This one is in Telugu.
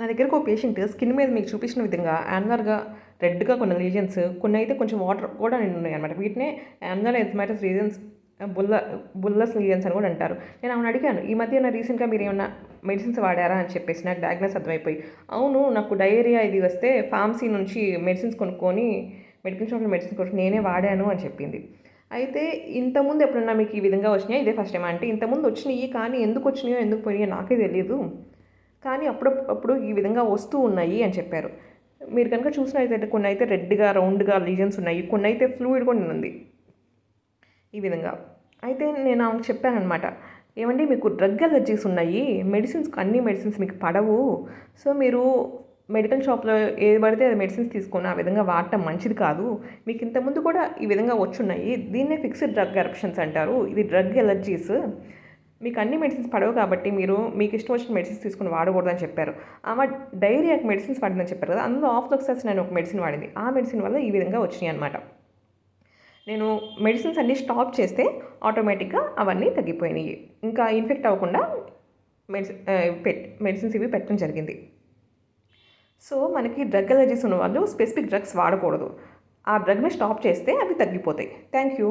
నా దగ్గరకు ఒక పేషెంట్ స్కిన్ మీద మీకు చూపించిన విధంగా యాన్వర్గా రెడ్గా కొన్ని రీజన్స్ కొన్ని అయితే కొంచెం వాటర్ కూడా నిండి ఉన్నాయి అనమాట వీటినే యాన్వర్ ఎథ్మాటస్ రీజన్స్ బుల్ల బుల్లస్ రీజన్స్ అని కూడా అంటారు. నేను ఆమెను అడిగాను ఈ మధ్య నా రీసెంట్గా మీరు ఏమన్నా మెడిసిన్స్ వాడారా? అని చెప్పేసి నాకు డయాగ్నోస్ అర్థమైపోయి అవును నాకు డయేరియా ఇది వస్తే ఫార్మసీ నుంచి మెడిసిన్స్ కొనుక్కొని మెడికల్ షాప్లో మెడిసిన్స్ కొనుక్కొని నేనే వాడాను అని చెప్పింది. అయితే ఇంతకుముందు ఎప్పుడన్నా మీకు ఈ విధంగా వచ్చినాయి? ఇదే ఫస్ట్ టైం అంటే ఇంతకుముందు వచ్చినాయి కానీ ఎందుకు వచ్చినాయో ఎందుకు పోయినాయో నాకే తెలియదు కానీ అప్పుడప్పుడు అప్పుడు ఈ విధంగా వస్తూ ఉన్నాయి అని చెప్పారు. మీరు కనుక చూసినట్లయితే కొన్ని అయితే రెడ్గా రౌండ్గా లీజన్స్ ఉన్నాయి. కొన్ని అయితే ఫ్లూయిడ్ కూడా ఉంది. ఈ విధంగా. అయితే నేను ఆమెకు చెప్పాను అనమాట ఏమండి మీకు డ్రగ్ అలర్జీస్ ఉన్నాయి. మెడిసిన్స్ అన్ని మెడిసిన్స్ మీకు పడవు. సో మీరు మెడికల్ షాప్లో ఏది పడితే అది మెడిసిన్స్ తీసుకొని ఆ విధంగా వాడటం మంచిది కాదు. మీకు ఇంతకుముందు కూడా ఈ విధంగా వచ్చున్నాయి. దీన్నే ఫిక్స్డ్ డ్రగ్ ఎరప్షన్స్ అంటారు. ఇది డ్రగ్ ఎలర్జీస్ మీకు అన్ని మెడిసిన్స్ పడవు కాబట్టి మీరు మీకు ఇష్టం వచ్చిన మెడిసిన్స్ తీసుకుని వాడకూడదని చెప్పారు. ఆమె డైరియాకి మెడిసిన్స్ వాడిందని చెప్పారు కదా అందులో ఆఫ్లోక్సెస్ నేను ఒక మెడిసిన్ వాడింది. ఆ మెడిసిన్ వల్ల ఈ విధంగా వచ్చినాయి అనమాట నేను మెడిసిన్స్ అన్నీ స్టాప్ చేస్తే ఆటోమేటిక్గా అవన్నీ తగ్గిపోయినాయి. ఇంకా ఇన్ఫెక్ట్ అవ్వకుండా మెడిసిన్ పెట్ మెడిసిన్స్ ఇవి పెట్టడం జరిగింది. సో మనకి డ్రగ్ అలర్జీస్ ఉన్న వాళ్ళు స్పెసిఫిక్ డ్రగ్స్ వాడకూడదు. ఆ డ్రగ్ని స్టాప్ చేస్తే అవి తగ్గిపోతాయి. Thank you